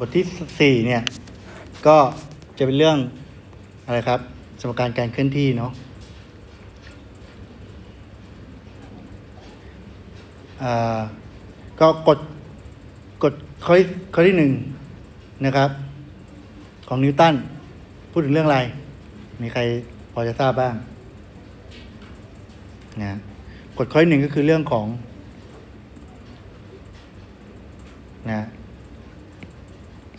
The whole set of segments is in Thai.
บทที่สี่เนี่ย ก็จะเป็นเรื่องอะไรครับ สมการการเคลื่อนที่เนาะอ่าก็กดกดข้อที่ข้อที่หนึ่งนะครับ ของนิวตันพูดถึงเรื่องอะไร มีใครพอจะทราบบ้างนะกฎข้อที่หนึ่งก็คือเรื่องของนะ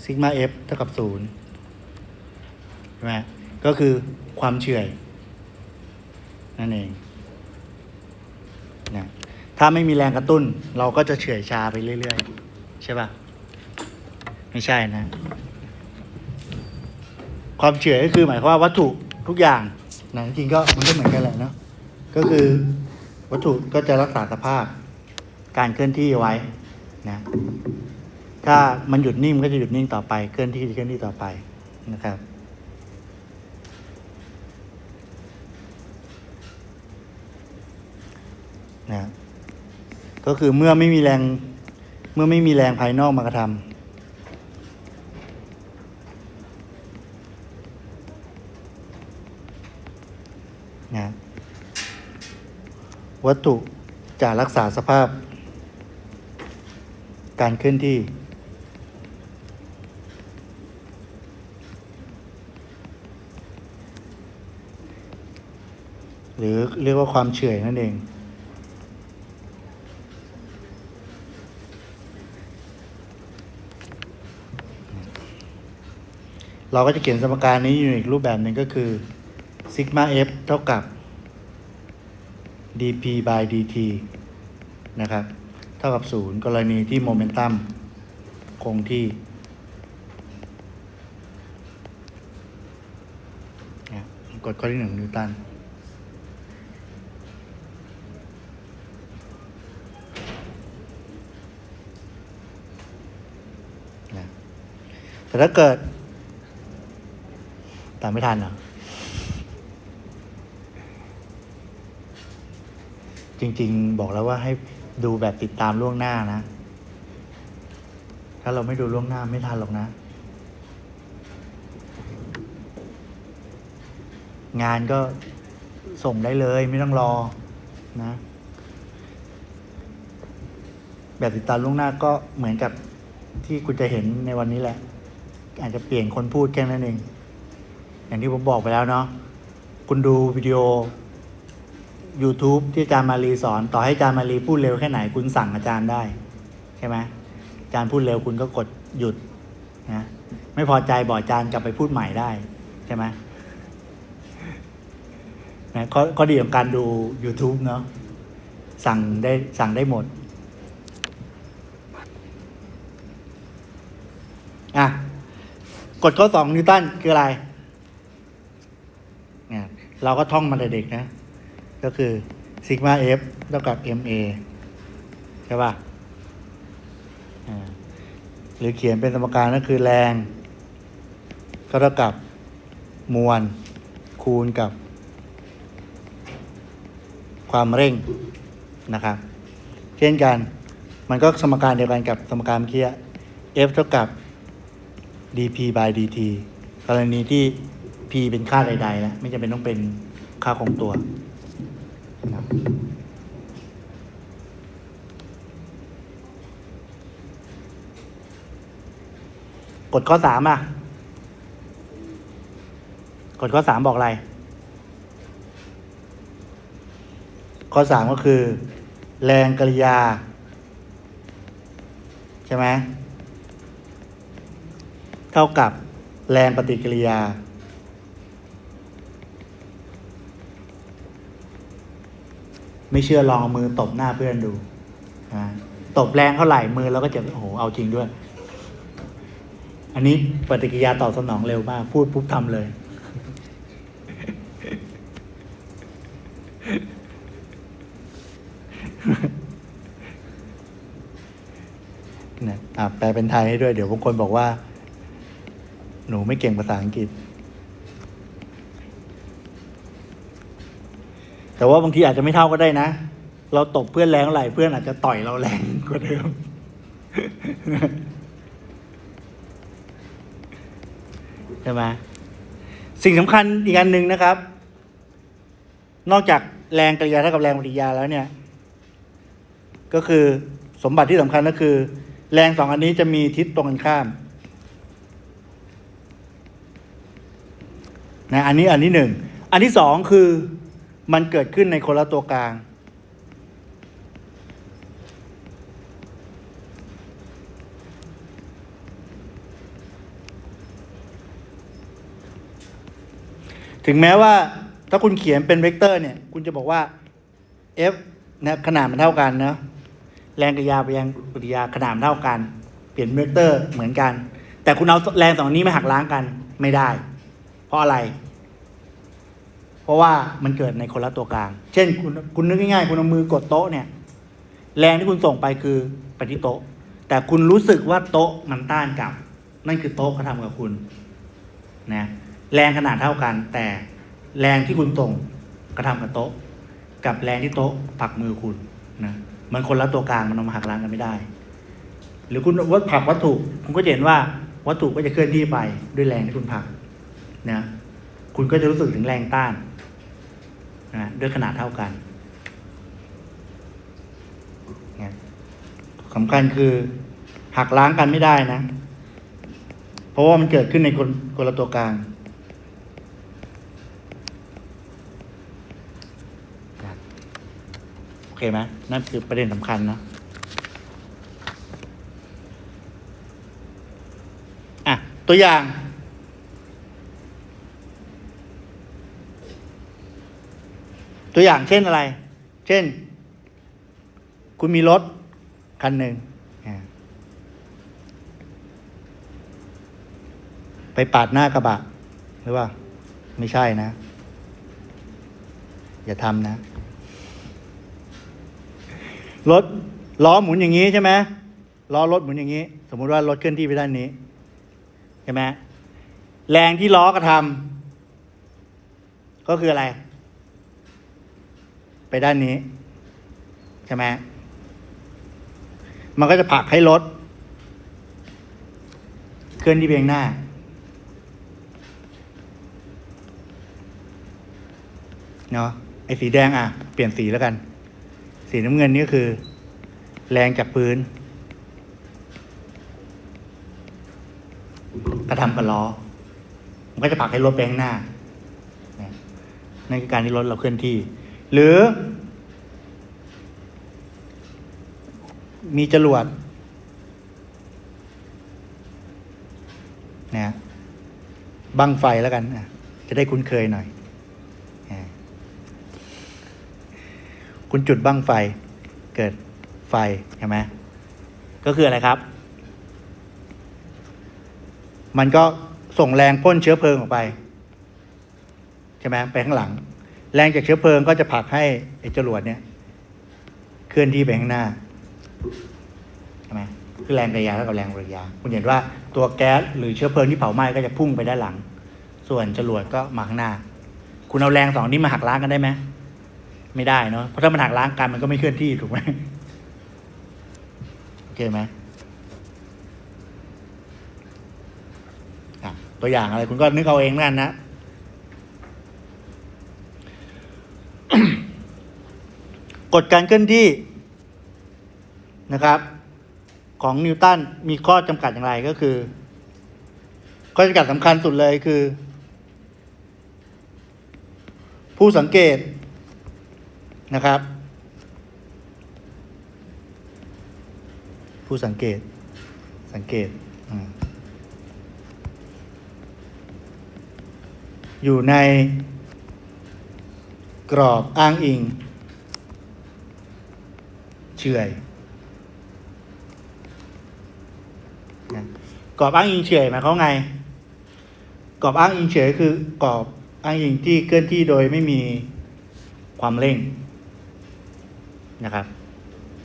ซิกมาเอฟเท่ากับศูนย์ใช่ไหมก็คือความเฉื่อย นั่นเองนะถ้าไม่มีแรงกระตุ้น เราก็จะเฉื่อยชาไปเรื่อย ๆ ใช่ปะไม่ใช่นะ ความเฉื่อยก็คือหมายความว่าวัตถุทุกอย่างนะจริงก็มันก็เหมือนกันแหละเนาะก็คือวัตถุก็จะรักษาสภาพการเคลื่อนที่ไว้นะ ถ้ามันหยุดนิ่งมันก็จะหยุดนิ่งต่อไป เคลื่อนที่เคลื่อนที่ต่อไปนะครับนะก็คือเมื่อไม่มีแรงเมื่อไม่มีแรงภายนอกมากระทำนะวัตถุจะรักษาสภาพการเคลื่อนที่ รือเรียกว่าความเฉื่อยนั่นเอง เราก็จะเขียนสมการนี้อยู่อีกรูปแบบหนึ่งก็คือซิกมา f เท่ากับ dp by dt นะครับ เท่ากับศูนย์กรณีที่โมเมนตัมคงที่นะกฎข้อที่หนึ่งนิวตัน แต่ถ้าเกิดตามไม่ทันเหรอจริง ๆ บอกแล้วว่าให้ดูแบบติดตามล่วงหน้านะ ถ้าเราไม่ดูล่วงหน้าไม่ทันหรอกนะ งานก็ส่งได้เลยไม่ต้องรอนะ แบบติดตามล่วงหน้าก็เหมือนกับที่คุณจะเห็นในวันนี้แหละ อาจจะเปลี่ยนคนพูดแค่นั้นเอง อย่างที่ผมบอกไปแล้วเนาะคุณดูวิดีโอ YouTube ที่อาจารย์มารีสอน ต่อให้อาจารย์มารีพูดเร็วแค่ไหนคุณสั่งอาจารย์ได้ ใช่ไหมอาจารย์พูดเร็วคุณก็กดหยุดนะไม่พอใจบอกอาจารย์กลับไปพูดใหม่ได้ใช่ไหมนะข้อข้อดีของการดู YouTube เนาะสั่งได้สั่งได้หมด อะ กฎข้อสองนิวตันคืออะไรเนี่ยเราก็ท่องมาแต่เด็กนะ ก็คือซิกมา F เท่ากับ MA ใช่ป่ะอ่าหรือเขียนเป็นสมการก็คือแรง ก็เท่ากับมวลคูณกับ ความเร่งนะครับเช่นกัน มันก็สมการเดียวกันกับสมการเมื่อกี้ F เท่ากับ dp by dt กรณีที่ p เป็นค่าใดๆแล้วไม่จำเป็นต้องเป็นค่าคงตัวนะกฎข้อสามอะ กฎข้อสามบอกอะไร ข้อสามก็คือ แรงกริยา ใช่ไหม เท่ากับแรงปฏิกิริยา ไม่เชื่อลองเอามือตบหน้าเพื่อนดูนะตบแรงเท่าไหร่มือเราก็จะโอ้โหเอาจริงด้วย อันนี้ปฏิกิริยาตอบสนองเร็วมาก พูดปุ๊บทำเลย นะแปลเป็นไทยให้ด้วย เดี๋ยวบางคนบอกว่า หนูไม่เก่งภาษาอังกฤษ แต่ว่าบางทีอาจจะไม่เท่าก็ได้นะ เราตบเพื่อนแรงไหร่เพื่อนอาจจะต่อยเราแรงกว่าเดิม ใช่ไหมสิ่งสำคัญอีกอันหนึ่งนะครับ นอกจากแรงกริยาเท่ากับแรงปฏิยาแล้วเนี่ย ก็คือสมบัติที่สำคัญก็คือ แรงสองอันนี้จะมีทิศตรงกันข้าม นะอันนี้อันที่หนึ่งอันที่สองคือมันเกิดขึ้นในคนละตัวกลาง ถึงแม้ว่าถ้าคุณเขียนเป็นเวกเตอร์เนี่ย คุณจะบอกว่า f นะขนาดมันเท่ากันนะแรงกริยาไปยังปฏิกิริยาขนาดมันเท่ากัน เปลี่ยนเวกเตอร์เหมือนกัน แต่คุณเอาแรงสองนี้มาหักล้างกันไม่ได้ เพราะอะไร เพราะว่ามันเกิดในคนละตัวกลาง เช่นคุณคุณนึกง่ายๆ คุณเอามือกดโต๊ะเนี่ย แรงที่คุณส่งไปคือไปที่โต๊ะ แต่คุณรู้สึกว่าโต๊ะมันต้านกลับ นั่นคือโต๊ะกระทำกับคุณนะแรงขนาดเท่ากัน แต่แรงที่คุณส่งกระทำกับโต๊ะ กับแรงที่โต๊ะผลักมือคุณนะมันคนละตัวกลางมันเอามาหักล้างกันไม่ได้ หรือคุณว่าผลักวัตถุ คุณก็เห็นว่าวัตถุก็จะเคลื่อนที่ไปด้วยแรงที่คุณผลักนะคุณก็จะรู้สึกถึงแรงต้าน นะด้วยขนาดเท่ากันนะสำคัญคือหักล้างกันไม่ได้นะ เพราะว่ามันเกิดขึ้นในคนคนละตัวกลางโอเคไหมนั่นคือประเด็นสำคัญนะอะ ตัวอย่าง ตัวอย่างเช่นอะไร เช่น คุณมีรถคันหนึ่งไปปาดหน้ากระบะหรือว่า ไม่ใช่นะ อย่าทำนะรถล้อหมุนอย่างนี้ใช่ไหมล้อรถหมุนอย่างนี้ สมมุติว่ารถเคลื่อนที่ไปด้านนี้ใช่ไหมแรงที่ล้อกระทำก็คืออะไร ด้านนี้ ใช่ไหมมันก็จะผลักให้รถเคลื่อนที่ไปข้างหน้า เนาะไอ้สีแดงอะ เปลี่ยนสีแล้วกัน สีน้ำเงินนี่ก็คือ แรงจากพื้น กระทำกับล้อ มันก็จะผลักให้รถไปข้างหน้านะนั่นคือการที่รถเราเคลื่อนที่ หรือ มีจรวดนะบังไฟแล้วกันจะได้คุ้นเคยหน่อยคุณจุดบังไฟเกิดไฟใช่ไหมก็คืออะไรครับ มันก็ส่งแรงพ่นเชื้อเพลิงออกไปใช่ไหมไปข้างหลัง แรงจากเชื้อเพลิงก็จะผลักให้ไอ้จรวดเนี่ย เคลื่อนที่ไปข้างหน้า คือแรงกระยาเท่ากับแรงปฏิกิริยาคุณเห็นว่าตัวแก๊สหรือเชื้อเพลิงที่เผาไหม้ก็จะพุ่งไปด้านหลัง ส่วนจรวดก็มาข้างหน้า คุณเอาแรงสองนี้มาหักล้างกันได้ไหมไม่ได้เนาะเพราะถ้ามันหักล้างกันมันก็ไม่เคลื่อนที่ถูกไหมโอเคไหมตัวอย่างอะไรคุณก็นึกเอาเองแล้วกันนะกฎการเคลื่อนที่นะครับ ของนิวตันมีข้อจำกัดอย่างไรก็คือ ข้อจำกัดสำคัญสุดเลยคือ ผู้สังเกตนะครับ ผู้สังเกตสังเกตอยู่ในกรอบอ้างอิง เฉอยนะ กรอบอ้างอิงเฉยหมายความไง กรอบอ้างอิงเฉยคือกรอบอ้างอิงที่เคลื่อนที่โดยไม่มีความเร่งนะครับ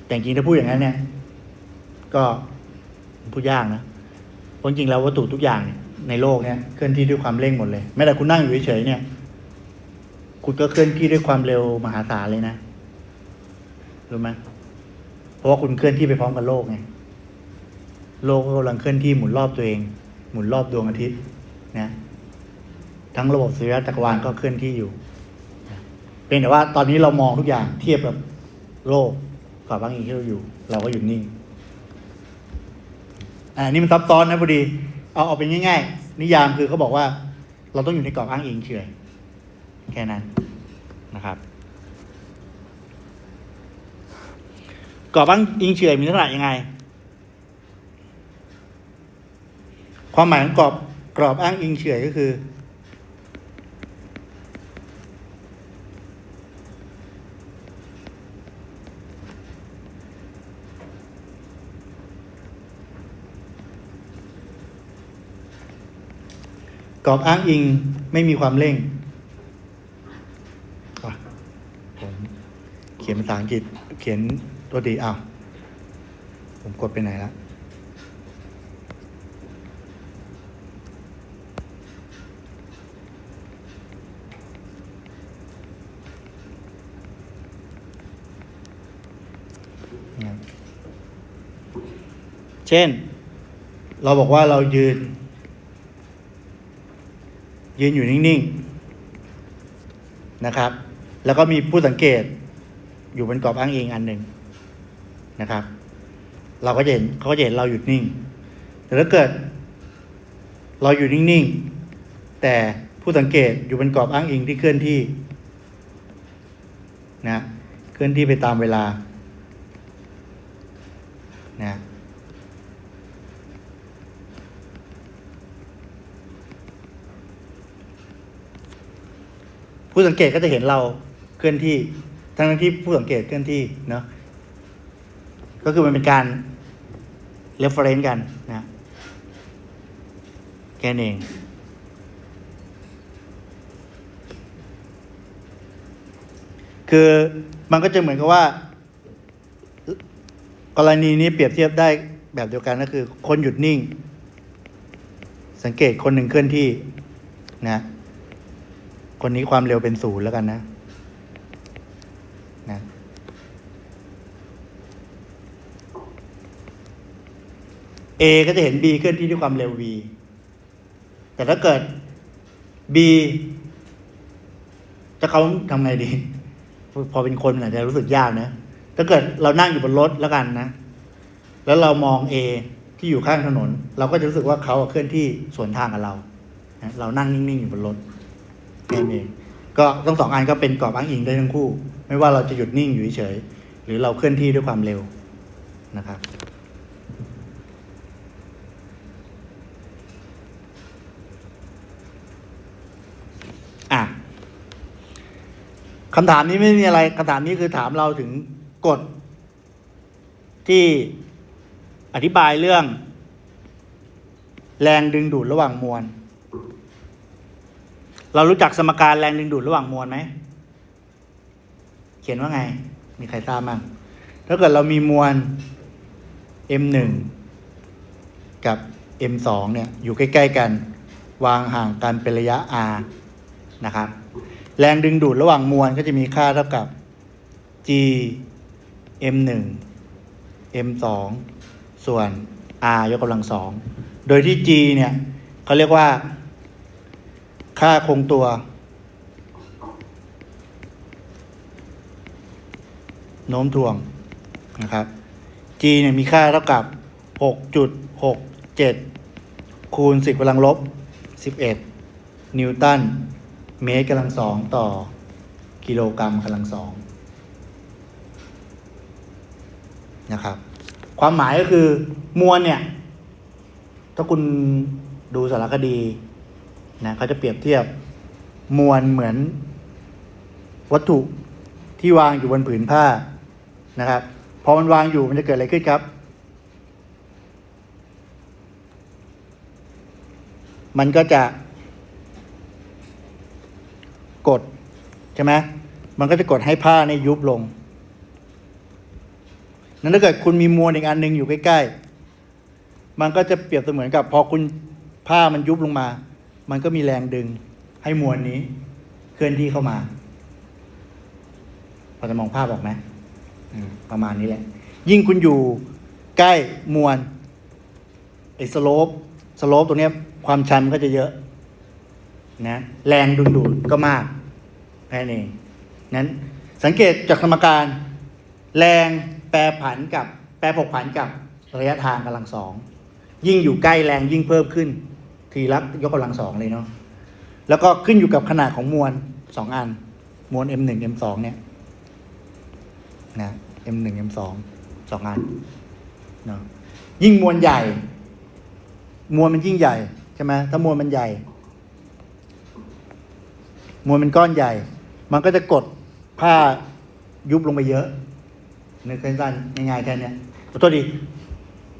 แต่จริงถ้าพูดอย่างนั้นเนี่ย ก็พูดยากนะเพราะจริงแล้ววัตถุทุกอย่างในโลกเนี่ยเคลื่อนที่ด้วยความเร่งหมดเลยแม้แต่คุณนั่งอยู่เฉยๆเนี่ย คุณก็เคลื่อนที่ด้วยความเร็วมหาศาลเลยนะรู้ไหมเพราะว่าคุณเคลื่อนที่ไปพร้อมกับโลกไง โลกก็กำลังเคลื่อนที่หมุนรอบตัวเอง หมุนรอบดวงอาทิตย์นะทั้งระบบสุริยะจักรวาลก็เคลื่อนที่อยู่เป็นแต่ว่าตอนนี้เรามองทุกอย่างเทียบกับโลกกับบางอีกที่เราอยู่ เราก็อยู่นิ่งอ่านี่มันซับซ้อนนะพอดี เอาเอาเป็นง่ายๆนิยามคือเขาบอกว่า เราต้องอยู่ในกรอบอ้างอิงเฉยแค่นั้นนะครับกรอบอ้างอิงเฉยมีลักษณะยังไง ความหมายของกรอบกรอบอ้างอิงเฉยก็คือ กรอบอ้างอิงไม่มีความเร่งผมเขียนภาษาอังกฤษเขียนตัวดีอ้าวผมกดไปไหนแล้วนะ เช่น เราบอกว่าเรายืน ยืนอยู่นิ่ง ๆ นะครับ แล้วก็มีผู้สังเกตอยู่บนกรอบอ้างอิงอันหนึ่งนะครับ เราก็จะเห็นเขาก็จะเห็นเราหยุดนิ่ง แต่ถ้าเกิด เราอยู่นิ่ง ๆ แต่ผู้สังเกตอยู่บนกรอบอ้างอิงที่เคลื่อนที่นะเคลื่อนที่ไปตามเวลา นะผู้สังเกตก็จะเห็นเราเคลื่อนที่ ทั้งที่ผู้สังเกตเคลื่อนที่เนาะก็คือมันเป็นการ reference กันนะแค่นั้นเองคือมันก็จะเหมือนกับว่า กรณีนี้เปรียบเทียบได้แบบเดียวกันก็คือ คนหยุดนิ่ง สังเกตคนหนึ่งเคลื่อนที่นะ คนนี้ความเร็วเป็นศูนย์แล้วกันนะนะ A ก็จะเห็น B เคลื่อนที่ด้วยความเร็ว v แต่ถ้าเกิด B จะเขาทำไงดี พอเป็นคนอาจจะรู้สึกยากนะ ถ้าเกิดเรานั่งอยู่บนรถแล้วกันนะ แล้วเรามอง A ที่อยู่ข้างถนน เราก็จะรู้สึกว่าเขาเคลื่อนที่สวนทางกับเรา เรานั่งนิ่งๆอยู่บนรถแค่นั้นเองก็ทั้งสองอันก็เป็นกรอบอ้างอิงได้ทั้งคู่ ไม่ว่าเราจะหยุดนิ่งอยู่เฉยหรือเราเคลื่อนที่ด้วยความเร็วนะครับอะคำถามนี้ไม่มีอะไรคำถามนี้คือถามเราถึง กฎที่อธิบายเรื่อง แรงดึงดูดระหว่างมวล เรารู้จักสมการแรงดึงดูดระหว่างมวลไหม เขียนว่าไง มีใครทราบมั้งถ้าเกิดเรามีมวล m1 กับ m2 เนี่ย อยู่ใกล้ ๆ กัน วางห่างกันเป็นระยะ r นะครับ แรงดึงดูดระหว่างมวลก็จะมีค่าเท่ากับ g m1 m2 ส่วน r ยกกำลังสองโดยที่ g เนี่ยเขาเรียกว่า ค่าคงตัว โน้มถ่วงนะครับ g เนี่ยมีค่าเท่ากับ 6.67 คูณ 10กำลังลบ 11 นิวตัน เมตรกำลังสองต่อกิโลกรัมกำลังสอง นะครับ ความหมายก็คือมวลเนี่ย ถ้าคุณดูสารคดีนะเขาจะเปรียบเทียบมวลเหมือนวัตถุที่วางอยู่บนผืนผ้านะครับพอมันวางอยู่มันจะเกิดอะไรขึ้นครับ มันก็จะ กดใช่ไหมมันก็จะกดให้ผ้าในยยุบลง นั้นถ้าเกิดคุณมีมวลอีกอันหนึ่งอยู่ใกล้ ๆ มันก็จะเปรียบเสมือนกับพอคุณผ้ามันยุบลงมา มันก็มีแรงดึงให้มวลนี้ เคลื่อนที่เข้ามา พอจะมองภาพออกไหมอืมประมาณนี้แหละ ยิ่งคุณอยู่ใกล้มวลไอ้สโลปสโลปตรงเนี้ยความชันมันก็จะเยอะนะแรงดึงดูดก็มากแค่นั้นเองนั้นสังเกตจากสมการแรง แปรผันกับแปรผกผันกับระยะทางกำลังสองยิ่งอยู่ใกล้แรงยิ่งเพิ่มขึ้น ทีละยกกำลังสองเลยเนาะแล้วก็ขึ้นอยู่กับขนาดของมวลสองอัน มวล M1 M2 เนี่ยนะ M1 M2 สองอันเนาะยิ่งมวลใหญ่ มวลมันยิ่งใหญ่ใช่ไหมถ้ามวลมันใหญ่ มวลมันก้อนใหญ่ มันก็จะกดผ้ายุบลงไปเยอะ นึกสั้นๆง่ายๆแค่นี้ขอโทษดี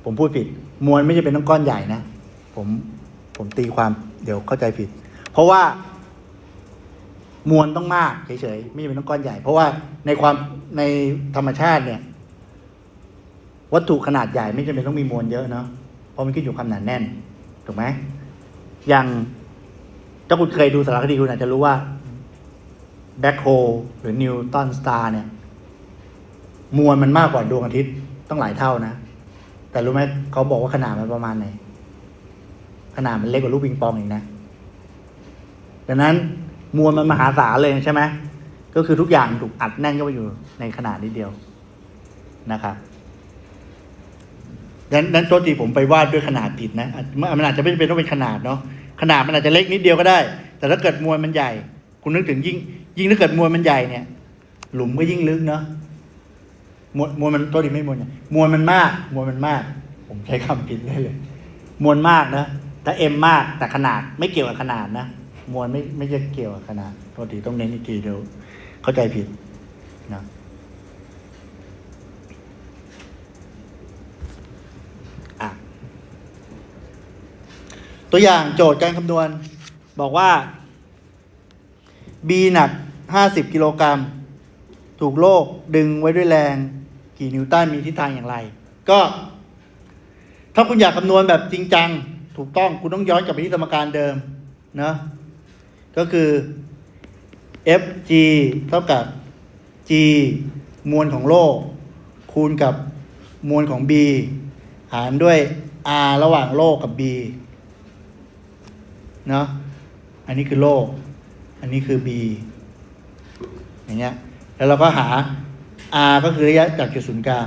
ผมพูดผิด มวลไม่ใช่เป็นต้องก้อนใหญ่นะ ผมผมตีความเดี๋ยวเข้าใจผิด เพราะว่ามวลต้องมากเฉยๆไม่จำเป็นต้องก้อนใหญ่ เพราะว่าในความในธรรมชาติเนี่ย วัตถุขนาดใหญ่ไม่จำเป็นต้องมีมวลเยอะเนาะเพราะมันขึ้นอยู่ความหนาแน่นถูกไหมอย่างถ้าคุณเคยดูสารคดีคุณอาจจะรู้ว่าแบ็คโฮหรือนิวตันสตาร์เนี่ย มวลมันมากกว่าดวงอาทิตย์ต้องหลายเท่านะ แต่รู้ไหมเขาบอกว่าขนาดมันประมาณไหน ขนาดมันเล็กกว่าลูกปิงปองอีกนะดังนั้นมวลมันมหาศาลเลยใช่ไหมก็คือทุกอย่างถูกอัดแน่นเข้าไปอยู่ในขนาดนิดเดียวนะครับดังนั้นนั้นโทษทีผมไปวาดด้วยขนาดผิดนะมันอาจจะไม่เป็นต้องเป็นขนาดเนาะขนาดมันอาจจะเล็กนิดเดียวก็ได้ แต่ถ้าเกิดมวลมันใหญ่ คุณนึกถึงยิ่ง ยิ่งถ้าเกิดมวลมันใหญ่เนี่ย หลุมก็ยิ่งลึกเนาะ มวลมวลมันโทษทีไม่มวลใหญ่ยมวลมันมากมวลมันมาก ผมใช้คำผิดเลยเลย มวลมากนะแต่เอ็มมากแต่ขนาดไม่เกี่ยวกับขนาดนะมวลไม่ไม่ใช่เกี่ยวกับขนาดโทษทีต้องเน้นอีกทีเดียวเข้าใจผิดนะอะตัวอย่างโจทย์การคำนวณ บอกว่า B หนัก 50 กิโลกรัม ถูกโลกดึงไว้ด้วยแรง กี่นิวตันมีทิศทางอย่างไร ก็ ถ้าคุณอยากคำนวณแบบจริงจัง ถูกต้องคุณต้องย้อนกลับไปที่สมการเดิมนะก็คือ Fg เท่ากับ G มวลของโลก คูณกับมวลของ B หารด้วย R ระหว่างโลกกับ B เนาะอันนี้คือโลก อันนี้คือ B อย่างเงี้ย แล้วเราก็หา R ก็คือระยะจากจุดศูนย์กลาง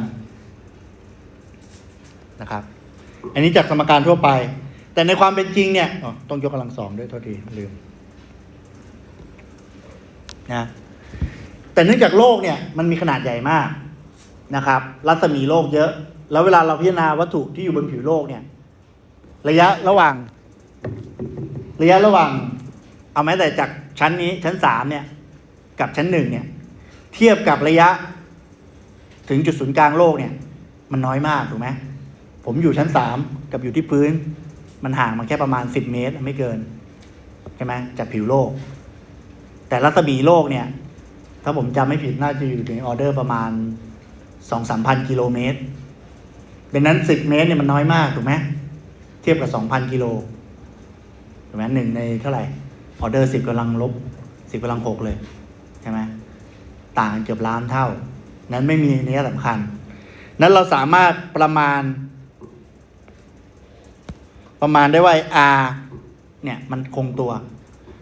นะครับ อันนี้จากสมการทั่วไป แต่ในความเป็นจริงเนี่ยอ๋อต้องยกกำลังสองด้วยโทษทีลืมนะแต่เนื่องจากโลกเนี่ยมันมีขนาดใหญ่มากนะครับ รัศมีโลกเยอะ แล้วเวลาเราพิจารณาวัตถุที่อยู่บนผิวโลกเนี่ย ระยะระหว่าง ระยะระหว่าง เอาแม้แต่จากชั้นนี้ชั้นสามเนี่ย กับชั้นหนึ่งเนี่ย เทียบกับระยะ ถึงจุดศูนย์กลางโลกเนี่ย มันน้อยมากถูกไหมผมอยู่ชั้นสามกับอยู่ที่พื้น มันห่างมาแค่ประมาณสิบเมตร ไม่เกินใช่ไหมจากผิวโลก แต่รัศมีโลกเนี่ย ถ้าผมจำไม่ผิดน่าจะอยู่ในออเดอร์ประมาณสองสามพันกิโลเมตรดังนั้นสิบเมตรเนี่ยมันน้อยมากถูกไหมเทียบกับสองพันกิโลถูกไหมหนึ่งในเท่าไหร่ออเดอร์สิบกำลังลบสิบกำลังหกเลยใช่ไหมต่างกันเกือบล้านเท่า นั้นไม่มีนัยสำคัญ นั้นเราสามารถประมาณ ประมาณได้ว่า R เนี่ยมันคงตัว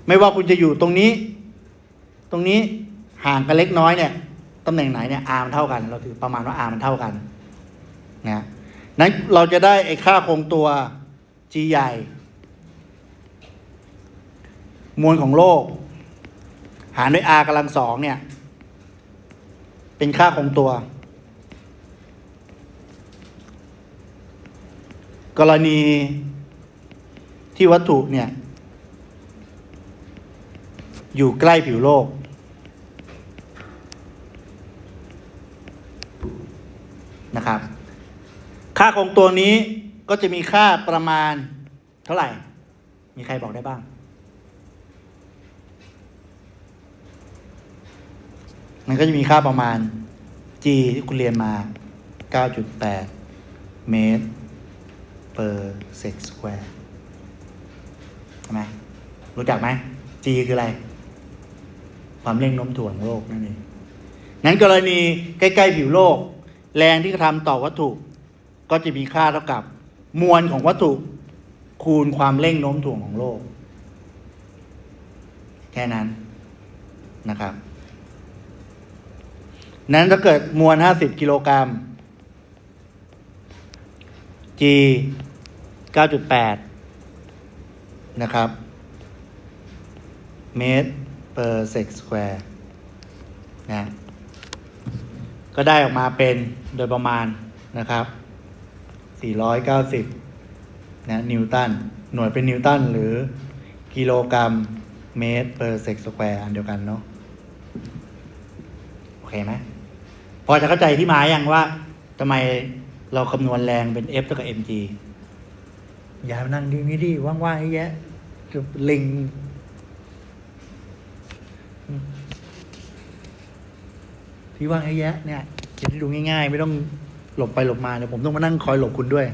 ไม่ว่าคุณจะอยู่ตรงนี้ ตรงนี้ห่างกันเล็กน้อยเนี่ยตำแหน่งไหนเนี่ย R มันเท่ากัน เราถือประมาณว่า R มันเท่ากันนะนั้นเราจะได้ไอ้ค่าคงตัว G ใหญ่ มวลของโลก หารด้วย R กำลังสองเนี่ย เป็นค่าคงตัว กรณีที่วัตถุเนี่ย อยู่ใกล้ผิวโลก นะครับ ค่าคงตัวนี้ก็จะมีค่าประมาณเท่าไหร่ มีใครบอกได้บ้าง มันก็จะมีค่าประมาณ g ที่คุณเรียนมา 9.8 เมตร per sec square ใช่ไหมรู้จักไหม g คืออะไร ความเร่งโน้มถ่วงโลกนั่นเองนั้นกรณีใกล้ ๆ ผิวโลก แรงที่กระทำต่อวัตถุ ก็จะมีค่าเท่ากับ มวลของวัตถุคูณความเร่งโน้มถ่วงของโลก แค่นั้นนะครับ นั้นถ้าเกิดมวล50กิโลกรัม G 9.8นะครับ เมตร per sec square นะ ก็ได้ออกมาเป็นโดยประมาณนะครับ 490 นะ นิวตัน หน่วยเป็นนิวตันหรือกิโลกรัมเมตร per sec square อันเดียวกันเนาะ โอเคไหม อจะเข้าใจที่มาอย่างว่าทำไมเราคำนวณแรงเป็น F เท่ากับ mg อย่ามานั่งดีนี้ดิว่างๆให้แยะจะลิงที่ว่างให้แยะเนี่ยจะได้ดูง่ายๆ ไม่ต้องหลบไปหลบมาเนี่ยผมต้องมานั่งคอยหลบคุณด้วย